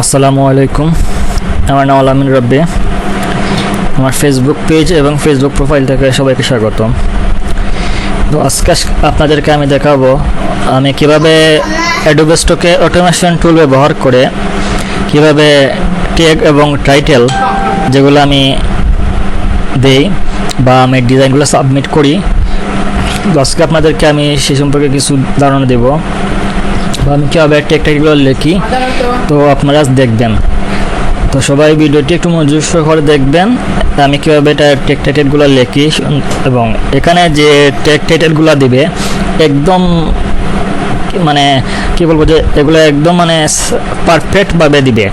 আসসালামু আলাইকুম। আমার নাম আলামিন রব্বি। আমার ফেসবুক পেজ এবং ফেসবুক প্রোফাইল থেকে সবাইকে স্বাগতম। তো আজকে আপনাদেরকে আমি দেখাবো, আমি কীভাবে অ্যাডোবে স্টকে অটোমেশন টুল ব্যবহার করে কীভাবে ট্যাগ এবং টাইটেল যেগুলো আমি দেই বা আমি ডিজাইনগুলো সাবমিট করি। তো আজকে আপনাদেরকে আমি সে সম্পর্কে কিছু ধারণা দেবো। বা আমি কীভাবে টাইটেলগুলো লিখি তো আপনারা দেখবেন। তো সবাই ভিডিওটি একটু মনোযোগ সহকারে দেখবেন আমি কীভাবে এটা টেক টাইটেলগুলো লিখি এবং এখানে যে টেক টাইটেলগুলো দিবে, একদম মানে কি বলব যে এগুলো একদম মানে পারফেক্টভাবে দিবে।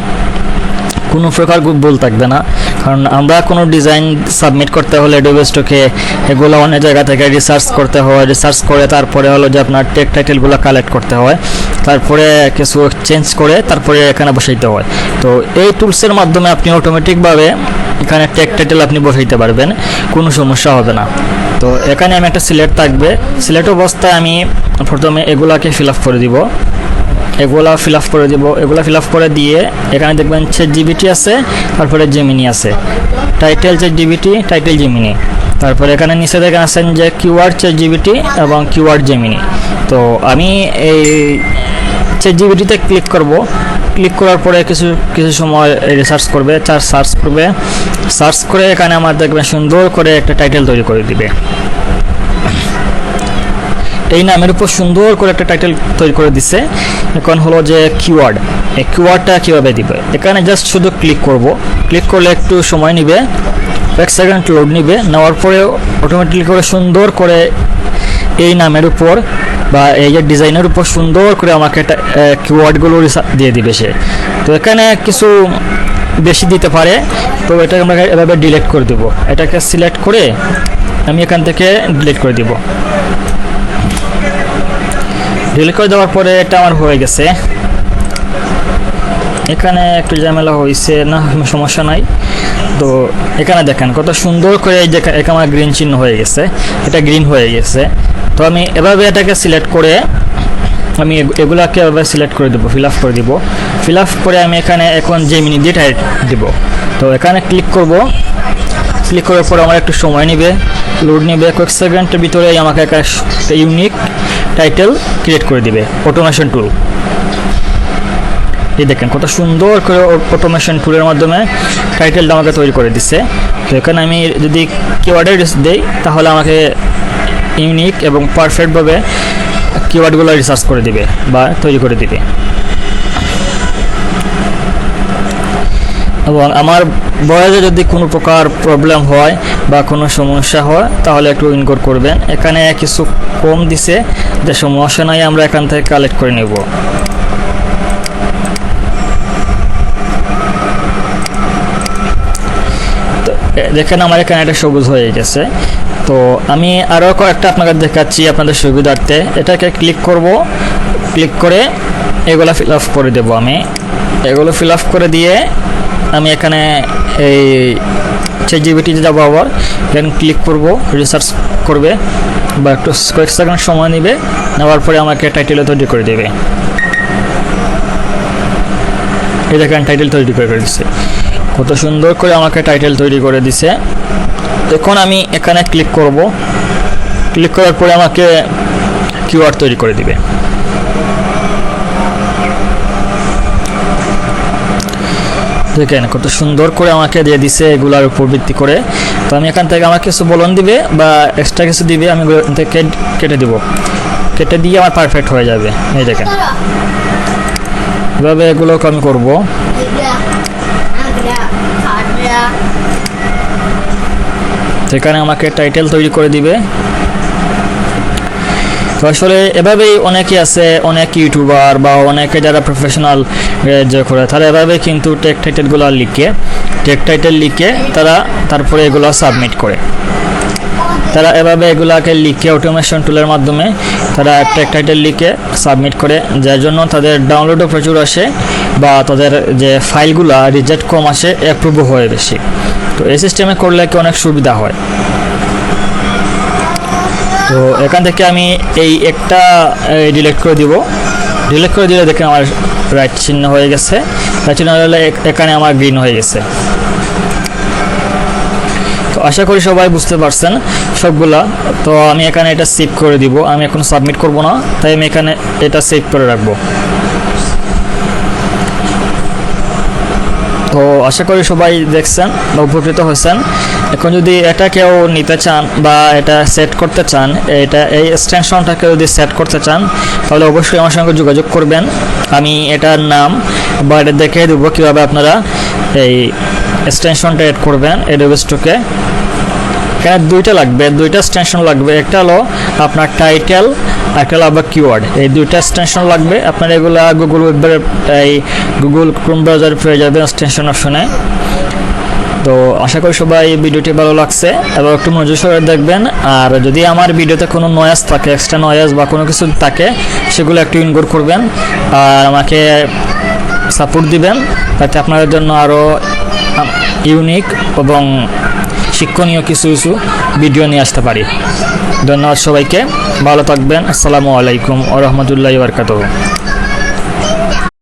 কোনো প্রকার ভুল থাকবে না। কারণ আমরা কোনো ডিজাইন সাবমিট করতে হলে ডোবেস্টকে এগুলো অনেক জায়গা থেকে রিসার্চ করতে হয়। রিসার্চ করে তারপরে হলো যে আপনার টেক টাইটেলগুলো কালেক্ট করতে হয়। তারপরে কিছু চেঞ্জ করে তারপরে এখানে বসাইতে হয়। তো এই টুলসের মাধ্যমে আপনি অটোমেটিকভাবে এখানে টেক টাইটেল আপনি বসাইতে পারবেন, কোনো সমস্যা হবে না। তো এখানে আমি একটা সিলেক্ট থাকবে। সিলেক্ট অবস্থায় আমি প্রথমে এগুলাকে ফিল করে দিব। এগুলা ফিল আপ করে দিব। এগুলা ফিল আপ করে দিয়ে এখানে দেখবেন যে জিবিটি আছে, তারপরে জেমিনি আছে। টাইটেল যে জিবিটি টাইটেল জেমিনি তারপরে এখানে নিচে দেখেন আছেন যে কিউআর চেক জিবিটি এবং কিউআর জেমিনি তো আমি এই চেক জিবিটিতে ক্লিক করব। ক্লিক করার পরে কিছু কিছু সময় রিসার্চ করবে চার সার্চ করবে। সার্চ করে এখানে আমার দেখবেন সুন্দর করে একটা টাইটেল তৈরি করে দিবে। এই নামের উপর সুন্দর করে একটা টাইটেল তৈরি করে দিছে। এখন হলো যে কিওয়ার্ড এই কিওয়ার্ডটা কীভাবে দিবে? এখানে জাস্ট শুধু ক্লিক করব। ক্লিক করলে একটু সময় নিবে। এক সেকেন্ড লোড নিবে। নেওয়ার পরে অটোমেটিক করে সুন্দর করে এই নামের উপর বা এই যে ডিজাইনের উপর সুন্দর করে আমাকে একটা কিওয়ার্ডগুলো দিয়ে দিবে সে। তো এখানে কিছু বেশি দিতে পারে, তো এটা আমরা এভাবে ডিলিট করে দেবো। এটাকে সিলেক্ট করে আমি এখান থেকে ডিলিট করে দিব। ডিলিট করে দেওয়ার পরে এটা আমার হয়ে গেছে। এখানে একটু ঝামেলা হয়েছে না, সমস্যা নাই। তো এখানে দেখেন কত সুন্দর করে এই যে আমার গ্রিন চিহ্ন হয়ে গেছে, এটা গ্রিন হয়ে গেছে। তো আমি এভাবে এটাকে সিলেক্ট করে আমি এগুলাকে এভাবে সিলেক্ট করে দেবো ফিল আপ করে দিব। ফিল আপ করে আমি এখানে এখন জেমিনি দিয়ে টাইট দিব। তো এখানে ক্লিক করব। ক্লিক করার পর আমার একটু সময় নেবে লোড নেবে। কয়েক সেকেন্ডের ভিতরেই আমাকে একটা ইউনিক টাইটেল ক্রিয়েট করে দিবে অটোমেশন টুল এই দেখেন কত সুন্দর করে অটোমেশন টুলের মাধ্যমে টাইটেলটা আমাকে তৈরি করে দিচ্ছে তো এখানে আমি যদি কিওয়ার্ডের দেই, তাহলে আমাকে ইউনিক এবং পারফেক্টভাবে কিওয়ার্ডগুলো রিসার্চ করে দিবে বা তৈরি করে দিবে। এবং আমার বয়সে যদি কোনো প্রকার প্রবলেম হয় বা কোনো সমস্যা হয়, তাহলে একটু ইনকোর করবেন। এখানে কিছু কম দিছে, যে সমস্যা নাই, আমরা এখান থেকে কালেক্ট করে নেব তো এ- দেখেন আমার এখানে একটা সবুজ হয়ে গেছে। তো আমি আরও কয়েকটা আপনাকে দেখাচ্ছি আপনাদের সুবিধার্থে। এটাকে ক্লিক করব। ক্লিক করে এগুলো ফিল আপ করে দেবো আমি। এগুলো ফিল আপ করে দিয়ে আমি এখানে এই সেই জিবিটিতে যাব আবার। এখানে ক্লিক করব রিসার্চ করবে। বা একটু কয়েক সেকেন্ড সময় নেবে। নেওয়ার পরে আমাকে টাইটেলও তৈরি করে দেবে। এই দেখেন টাইটেল তৈরি করে দিচ্ছে কত সুন্দর করে আমাকে টাইটেল তৈরি করে দিছে। এখন আমি এখানে ক্লিক করব। ক্লিক করার পরে আমাকে কিওয়ার্ড তৈরি করে দিবে। দেখেন কত সুন্দর করে আমাকে দিয়ে দিছে এগুলার উপর ভিত্তি করে। তো আমি এখান থেকে আমাকে কিছু বলন দিবে বা এক্সট্রা কিছু দিবে আমি থেকে কেটে দিব। কেটে দিয়ে আমার পারফেক্ট হয়ে যাবে। এই দেখেন। এভাবে এগুলোকে আমি করব। সেখানে আমাকে টাইটেল তৈরি করে দিবে। তো আসলে এভাবেই অনেকে আছে, অনেক ইউটিউবার বা অনেকে যারা প্রফেশনাল যে করে, তারা এভাবে কিন্তু টেক টাইটেলগুলো লিখে টেক টাইটেল লিখে তারা তারপরে এগুলো সাবমিট করে। তারা এভাবে এগুলাকে লিখে অটোমেশন টুলের মাধ্যমে তারা টেক টাইটেল লিখে সাবমিট করে, যার জন্য তাদের ডাউনলোডও প্রচুর আসে। বা তাদের যে ফাইলগুলো রিজেক্ট কম আসে অ্যাপ্রুভও হয় বেশি। তো এই সিস্টেমে করলে কি অনেক সুবিধা হয়? তো এখান থেকে আমি এই একটা ডিলিট করে দিব। ডিলিট করে দিলে দেখেন আমার রাইট চিহ্ন হয়ে গেছে। রাইট চিহ্ন হলে এখানে আমার গ্রিন হয়ে গেছে। তো আশা করি সবাই বুঝতে পারছেন সবগুলা। তো আমি এখানে এটা সেভ করে দিব। আমি এখন সাবমিট করব না, তাই আমি এখানে এটা সেভ করে রাখব তো আশা করি সবাই দেখছেন বা উপকৃত হয়েছেন। এখন যদি এটা কেউ নিতে চান বা এটা সেট করতে চান, এটা এই এক্সটেনশনটাকে যদি সেট করতে চান, তাহলে অবশ্যই আমার সঙ্গে যোগাযোগ করবেন। আমি এটার নাম বা এটা দেখে দেবো কীভাবে আপনারা এই এক্সটেনশনটা এড করবেন এডোবেস্টোকে এখানে দুইটা লাগবে, দুইটা এক্সটেনশন লাগবে। একটা হলো আপনার টাইটেল একটা হলো আবার কিওয়ার্ড এই দুইটা এক্সটেনশন লাগবে। আপনার এগুলা গুগল ওয়েবের এই গুগল ক্রোম ব্রাউজার পেয়ে যাবেন এক্সটেনশন অপশনে তো আশা করি সবাই ভিডিওটি ভালো লাগছে। এবং একটু মনোযোগ সহকারে দেখবেন। আর যদি আমার ভিডিওতে কোনো নয়েজ থাকে এক্সট্রা নয়েজ বা কোনো কিছু থাকে, সেগুলো একটু ইনগোর করবেন। আর আমাকে সাপোর্ট দিবেন। যাতে আপনাদের জন্য আরও ইউনিক এবং শিক্ষণীয় কিছু কিছু ভিডিও নিয়ে আসতে পারি। ধন্যবাদ সবাইকে। ভালো থাকবেন। আসসালামু আলাইকুম ও রহমতুল্লাহ বারকাতুহ।